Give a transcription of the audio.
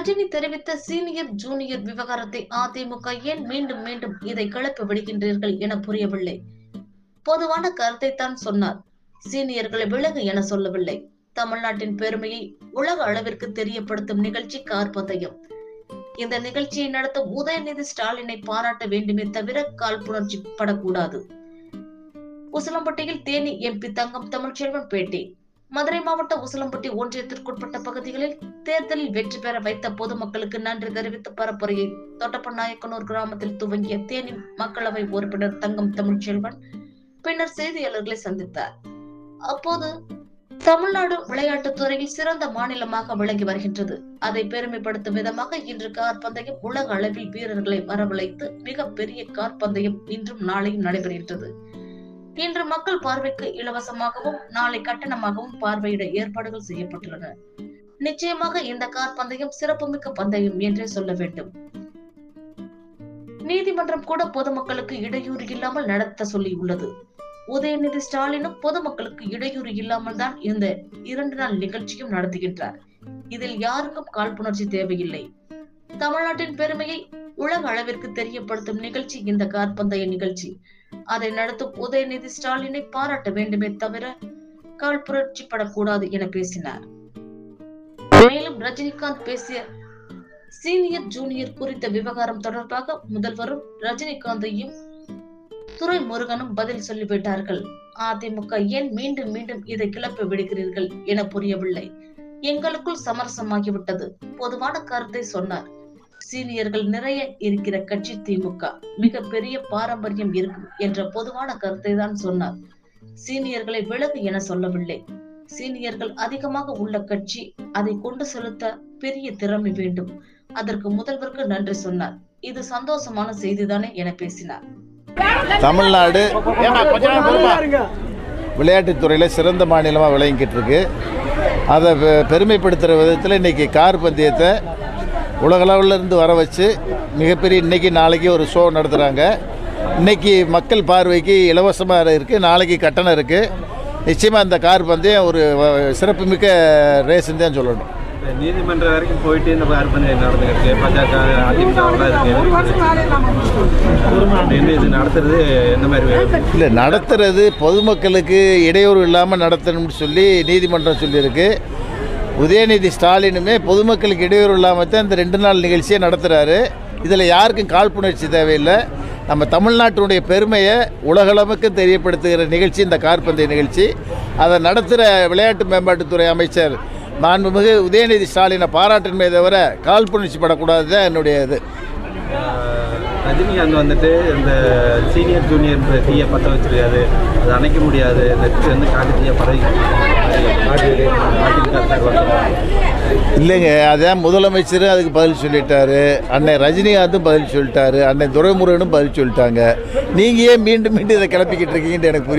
ரஜினி தெரிவித்த senior junior விவகாரத்தை அதிமுக ஏன் மீண்டும் மீண்டும் இதை கிளப்பி விடுகின்றீர்கள் என புரியவில்லை. பொதுவான கருத்தை தான் சொன்னார். சீனியர்களை விலகு என சொல்லவில்லை. தமிழ்நாட்டின் பெருமையை உலக அளவிற்கு தெரியப்படுத்தும் நிகழ்ச்சி கார்பந்தயம் இந்த நிகழ்ச்சியை நடத்தும் உதயநிதி ஸ்டாலினை பாராட்ட வேண்டுமே தவிர காழ்ப்புணர்ச்சி படக்கூடாது. உசிலம்பட்டியில் தேனி எம்பி தங்கம் தமிழ்ச்செல்வன் பேட்டி. மதுரை மாவட்ட உசிலம்பட்டி ஒன்றியத்திற்குட்பட்ட பகுதிகளில் தேர்தலில் வெற்றி பெற வைத்த பொதுமக்களுக்கு நன்றி தெரிவித்த பரப்புரையை தொட்டப்பநாயக்கனூர் கிராமத்தில் துவங்கிய தேனி மக்களவை உறுப்பினர் தங்கம் தமிழ்ச்செல்வன் பின்னர் செய்தியாளர்களை சந்தித்தார். அப்போது தமிழ்நாடு விளையாட்டுத் துறையில் சிறந்த மாநிலமாக விளங்கி வருகின்றது. அதை பெருமைப்படுத்தும் விதமாக இன்று கார் பந்தயம் உலக அளவில் வீரர்களை வரவழைத்து மிக பெரிய கார் பந்தயம் இன்றும் நாளையும் நடைபெறுகின்றது. இன்று மக்கள் பார்வைக்கு இலவசமாகவும் நாளை கட்டணமாகவும் பார்வையிட ஏற்பாடுகள் செய்யப்பட்டுள்ளன. நிச்சயமாக இந்த கார் பந்தயம் சிறப்புமிக்க பந்தயம் என்றே சொல்ல வேண்டும். நீதிமன்றம் கூட பொதுமக்களுக்கு இடையூறு இல்லாமல் நடத்த சொல்லியுள்ளது உதயநிதி ஸ்டாலினும் பொதுமக்களுக்கு இடையூறு இல்லாமல் தான் இந்த இரண்டு நாள் நிகழ்ச்சியும் நடத்துகின்றார். இதில் யாருக்கும் காழ்ப்புணர்ச்சி தேவையில்லை. தமிழ்நாட்டின் பெருமையை உலக அளவிற்கு தெரியப்படுத்தும் நிகழ்ச்சி இந்த கார்பந்தய நிகழ்ச்சி. அதை நடத்தும் உதயநிதி ஸ்டாலினை பாராட்ட வேண்டுமே தவிர புரட்சி படக்கூடாது என பேசினார். மேலும் ரஜினிகாந்த் பேசிய சீனியர் ஜூனியர் குறித்த விவகாரம் தொடர்பாக முதல்வரும் ரஜினிகாந்தையும் துரை முருகனும் பதில் சொல்லிவிட்டார்கள். அதிமுக ஏன் மீண்டும் மீண்டும் இதை கிளப்பி விடுகிறீர்கள் என புரியவில்லை. எங்களுக்குள் சமரசமாகிவிட்டது. பொதுவான கருத்தை சொன்னார். சீனியர்கள் நிறைய இருக்கிற கட்சி திமுக. மிக பெரிய பாரம்பரியம் இருக்கும் என்ற பொதுவான கருத்தை தான் சொன்னார். சீனியர்களை விலகு என சொல்லவில்லை. சீனியர்கள் அதிகமாக உள்ள கட்சி அதை கொண்டு செலுத்த பெரிய திறமை வேண்டும். அதற்கு முதல்வருக்கு நன்றி சொன்னார். இது சந்தோஷமான செய்திதானே என பேசினார். தமிழ்நாடு விளையாட்டுத்துறையில் சிறந்த மாநிலமாக விளங்கிக்கிட்டு இருக்கு. அதை பெ- பெருமைப்படுத்துகிற விதத்தில் இன்றைக்கி கார் பந்தயத்தை உலகளவில் இருந்து வர வச்சு மிகப்பெரிய இன்றைக்கி நாளைக்கு ஒரு ஷோ நடத்துகிறாங்க இன்றைக்கி மக்கள் பார்வைக்கு இலவசமாக இருக்குது நாளைக்கு கட்டணம் இருக்குது நிச்சயமாக இந்த கார் பந்தயம் ஒரு சிறப்புமிக்க ரேஸ்ன்னு தான் சொல்லணும். இந்த நீதிமன்றம் வரைக்கும் போயிட்டு இந்த பார்ப்பனை நடந்துக்கிட்டு பாஜக இது நடத்துறது மாதிரி? இல்லை நடத்துறது பொதுமக்களுக்கு இடையூறு இல்லாமல் நடத்தணும்னு சொல்லி நீதிமன்றம் சொல்லியிருக்கு. உதயநிதி ஸ்டாலினுமே பொதுமக்களுக்கு இடையூறு இல்லாமல் தான் இந்த ரெண்டு நாள் நிகழ்ச்சியை நடத்துகிறாரு இதில் யாருக்கும் காழ்ப்புணர்ச்சி தேவையில்லை. நம்ம தமிழ்நாட்டினுடைய பெருமையை உலகளவுக்கு தெரியப்படுத்துகிற நிகழ்ச்சி இந்த கார்பந்தய நிகழ்ச்சி. அதை நடத்துகிற விளையாட்டு மேம்பாட்டுத்துறை அமைச்சர் மாண்புமிகு உதயநிதி ஸ்டாலினை பாராட்டணுமே தவிர காழ்ப்புணர்ச்சி படக்கூடாது தான் என்னுடைய இது. ரஜினிகாந்த் வந்துட்டு இந்த சீனியர் ஜூனியர் தீயை பற்ற வச்சிருக்காது அதை அணைக்க முடியாது. இந்த வந்து காட்டு தீயை பரவி இல்லைங்க அதான் முதலமைச்சர் அதுக்கு பதில் சொல்லிட்டாரு அன்னை ரஜினிகாந்தும் பதில் சொல்லிட்டாரு அன்னை துரைமுருகனும் பதில் சொல்லிட்டாங்க. நீங்கள் ஏன் மீண்டும் மீண்டும் இதை கிளப்பிக்கிட்டு இருக்கீங்கன்னு எனக்கு புரியும்